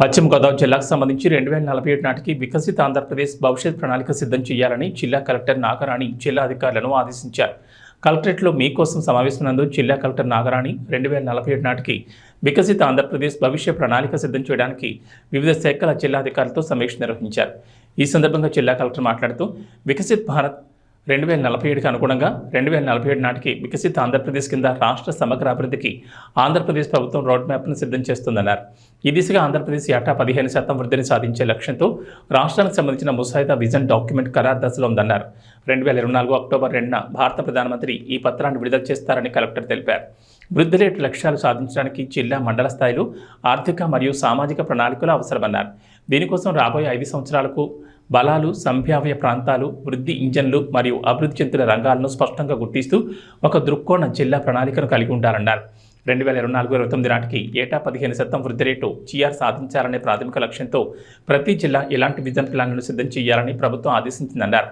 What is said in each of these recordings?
పశ్చిమ గోదావరి జిల్లాకు సంబంధించి రెండు వేల నలభై ఏడు నాటికి వికసిత ఆంధ్రప్రదేశ్ భవిష్యత్ ప్రణాళిక సిద్ధం చేయాలని జిల్లా కలెక్టర్ నాగరాణి జిల్లా అధికారులను ఆదేశించారు. కలెక్టరేట్లో మీకోసం సమావేశమైనందు జిల్లా కలెక్టర్ నాగరాణి రెండు వేల నలభై ఏడు నాటికి వికసిత ఆంధ్రప్రదేశ్ భవిష్య ప్రణాళిక సిద్ధం చేయడానికి వివిధ శాఖల జిల్లా అధికారులతో సమీక్ష నిర్వహించారు. ఈ సందర్భంగా జిల్లా కలెక్టర్ మాట్లాడుతూ వికసిత్ భారత్ రెండు వేల నలభై ఏడుకి అనుగుణంగా రెండు వేల నలభై ఏడు నాటికి వికసిత ఆంధ్రప్రదేశ్ కింద రాష్ట్ర సమగ్ర అభివృద్ధికి ఆంధ్రప్రదేశ్ ప్రభుత్వం రోడ్ మ్యాప్ను సిద్ధం చేస్తుందన్నారు. ఈ దిశగా ఆంధ్రప్రదేశ్ ఏటా పదిహేను శాతం వృద్ధిని సాధించే లక్ష్యంతో రాష్ట్రానికి సంబంధించిన ముసాయిదా విజన్ డాక్యుమెంట్ ఖరారు దశలో ఉందన్నారు. రెండు వేల ఇరవై నాలుగు అక్టోబర్ రెండున భారత ప్రధానమంత్రి ఈ పత్రాన్ని విడుదల చేస్తారని కలెక్టర్ తెలిపారు. వృద్ధి రేటు లక్ష్యాలు సాధించడానికి జిల్లా మండల స్థాయిలో ఆర్థిక మరియు సామాజిక ప్రణాళికలు అవసరమన్నారు. దీనికోసం రాబోయే ఐదు సంవత్సరాలకు బలాలు సంభావ్య ప్రాంతాలు వృద్ధి ఇంజన్లు మరియు అభివృద్ధి చెందిన రంగాలను స్పష్టంగా గుర్తిస్తూ ఒక దృక్కోణ జిల్లా ప్రణాళికను కలిగి ఉండాలన్నారు. రెండు వేల ఇరవై నాలుగు ఇరవై తొమ్మిది నాటికి ఏటా పదిహేను శాతం వృద్ధి రేటు జీఆర్ సాధించాలనే ప్రాథమిక లక్ష్యంతో ప్రతి జిల్లా ఇలాంటి విజన్ ప్లాన్లను సిద్ధం చేయాలని ప్రభుత్వం ఆదేశించిందన్నారు.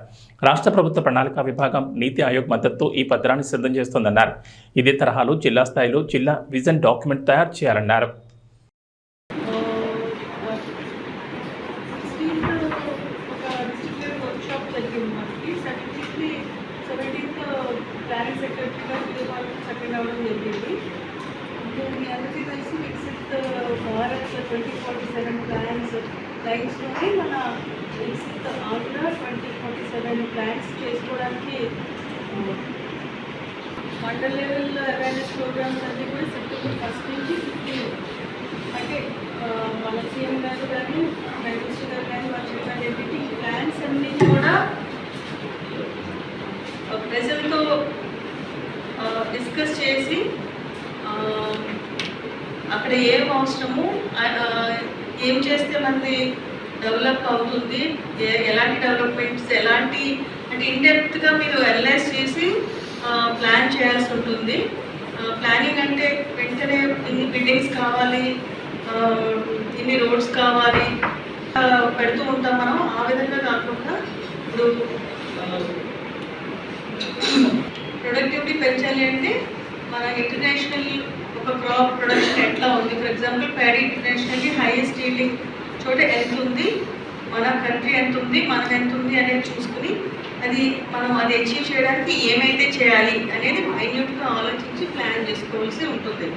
రాష్ట్ర ప్రభుత్వ ప్రణాళిక విభాగం నీతి ఆయోగ్ మద్దతుతో ఈ పత్రాన్ని సిద్ధం చేస్తోందన్నారు. ఇదే తరహాలో జిల్లా స్థాయిలో జిల్లా విజన్ డాక్యుమెంట్ తయారు చేయాలన్నారు. ట్వంటీ ఫార్టీ సెవెన్ ప్లాన్స్ లైన్స్లోనే మన Viksit Andhra twenty forty seven plans చేసుకోవడానికి ఆ, మండల్ లెవెల్ అవేర్నెస్ ప్రోగ్రామ్స్ అన్నీ కూడా సెప్టెంబర్ ఫస్ట్ నుంచి ఫిఫ్టీన్. అంటే మన సీఎం గారు కానీ ప్రైమ్ మినిస్టర్ గారు కానీ వాళ్ళు చెప్పిన ఏంటంటే ప్లాన్స్ అన్నీ కూడా ప్రజలతో డిస్కస్ చేసి అక్కడ ఏం అవసరము? ఏం చేస్తే మనది డెవలప్ అవుతుంది? ఎలాంటి డెవలప్మెంట్స్ ఎలాంటి అంటే ఇండెప్త్గా మీరు అనలైజ్ చేసి ప్లాన్ చేయాల్సి ఉంటుంది. ప్లానింగ్ అంటే వెంటనే ఇన్ని బిల్డింగ్స్ కావాలి? ఇన్ని రోడ్స్ కావాలి? పెడుతూ ఉంటాం మనం. ఆ విధంగా కాకుండా ఇప్పుడు ప్రొడక్టివిటీ పెంచాలి అంటే మన ఇంటర్నేషనల్ క్రాప్ ప్రొడక్షన్ ఎట్లా ఉంది? For example paddy internationally highest yielding చోట ఎంత ఉంది మన కంట్రీ ఎంత ఉంది మనం ఎంత ఉంది అనేది చూసుకుని అది మనం అది అచీవ్ చేయడానికి ఏమైతే చేయాలి అనేది మైన్యూట్గా ఆలోచించి ప్లాన్ చేసుకోవాల్సి ఉంటుంది.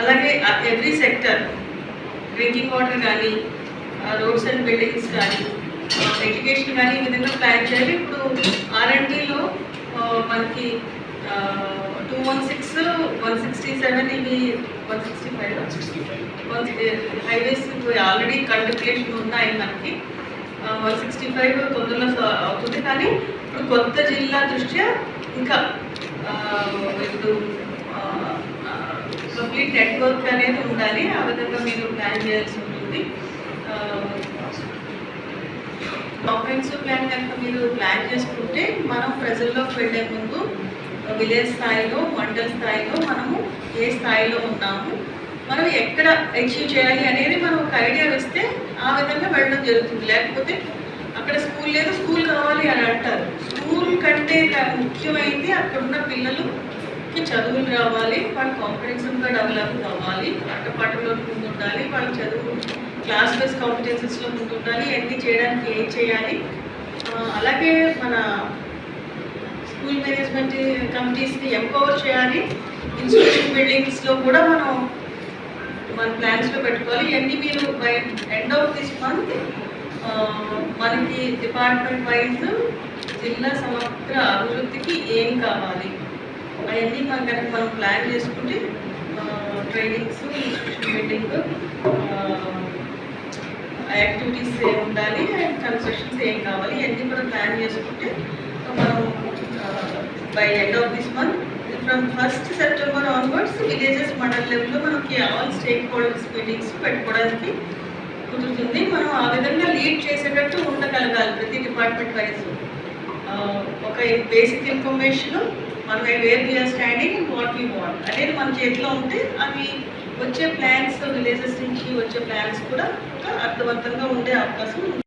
అలాగే ఎవ్రీ సెక్టర్ డ్రింకింగ్ వాటర్ కానీ రోడ్స్ అండ్ బిల్డింగ్స్ కానీ ఎడ్యుకేషన్ కానీ ఈ విధంగా ప్లాన్ చేయాలి ఇప్పుడు ఆర్ఎండ్లో మనకి one six one sixty seven ఇవి one sixty five one highways already continuation ఉన్నాయి మనకి? వన్ సిక్స్టీ ఫైవ్ తొందరలో అవుతుంది. కానీ ఇప్పుడు కొత్త జిల్లా దృష్ట్యా ఇంకా ఇప్పుడు కంప్లీట్ నెట్వర్క్ అనేది ఉండాలి. ఆ విధంగా మీరు ప్లాన్ చేయాల్సి ఉంటుంది. కాంప్రహెన్సివ్ ప్లాన్ కనుక మీరు ప్లాన్ చేసుకుంటే మనం ప్రజల్లోకి వెళ్ళే ముందు విలేజ్ స్థాయిలో మండల స్థాయిలో మనము ఏ స్థాయిలో ఉన్నాము మనం ఎక్కడ అచీవ్ చేయాలి అనేది మనం ఒక ఐడియా వేస్తే ఆ విధంగా వెళ్ళడం జరుగుతుంది. లేకపోతే అక్కడ స్కూల్ లేదు స్కూల్ కావాలి అని అంటారు. స్కూల్ కంటే ముఖ్యమైంది ముఖ్యమైనది అక్కడ ఉన్న పిల్లలుకి చదువులు రావాలి వాళ్ళ కాన్ఫిడెన్స్గా డెవలప్ కావాలి ఆట పాటలో ముందు ఉండాలి వాళ్ళ చదువు క్లాస్ బేస్ కాంపిటెన్సెస్లో ముందు ఉండాలి అన్నీ చేయడానికి ఏం చేయాలి? అలాగే మన స్కూల్ మేనేజ్మెంట్ కమిటీస్ని ఎంపవర్ చేయాలి. ఇన్స్టిట్యూషన్ బిల్డింగ్స్లో కూడా మనం మన ప్లాన్స్లో పెట్టుకోవాలి. ఇవన్నీ మీరు by end of this month మనకి డిపార్ట్మెంట్ వైజ్ జిల్లా సమగ్ర అభివృద్ధికి ఏం కావాలి? అవన్నీ మనం కనుక మనం ప్లాన్ చేసుకుంటే ట్రైనింగ్స్ ఇన్స్టిట్యూషన్ బిల్డింగ్ యాక్టివిటీస్ ఏం ఉండాలి అండ్ కన్స్ట్రక్షన్స్ ఏం కావాలి ఇవన్నీ కూడా ప్లాన్ చేసుకుంటే మనం by end of this month from first September onwards villages mandal లెవెల్లో మనకి ఆల్ స్టేక్ హోల్డర్స్ మీటింగ్స్ పెట్టుకోవడానికి కుదురుతుంది. మనం ఆ విధంగా లీడ్ చేసేటట్టు ఉండగలగాలి ప్రతి డిపార్ట్మెంట్ వైజ్ ఒక బేసిక్ ఇన్ఫర్మేషన్ మనం where we're standing what we want అనేది మన చేతిలో ఉంటే అవి వచ్చే ప్లాన్స్ విలేజెస్ నుంచి వచ్చే ప్లాన్స్ కూడా ఒక అర్థవంతంగా ఉండే అవకాశం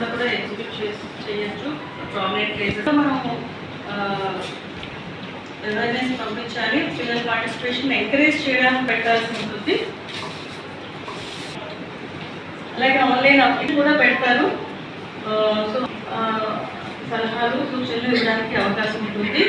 మనం కూడా ఎగ్జిక్యూట్ చేసి చేయొచ్చు. ప్రామినెంట్ ప్లేసెస్ మనము అవేర్నెస్ పంపించాలి. పిల్లల పార్టిసిపేషన్ ఎంకరేజ్ చేయడానికి పెట్టాల్సి ఉంటుంది. అలాగే ఆన్లైన్ అప్డేట్ కూడా పెడతారు. సో సలహాలు సూచనలు ఇవ్వడానికి అవకాశం ఉంటుంది.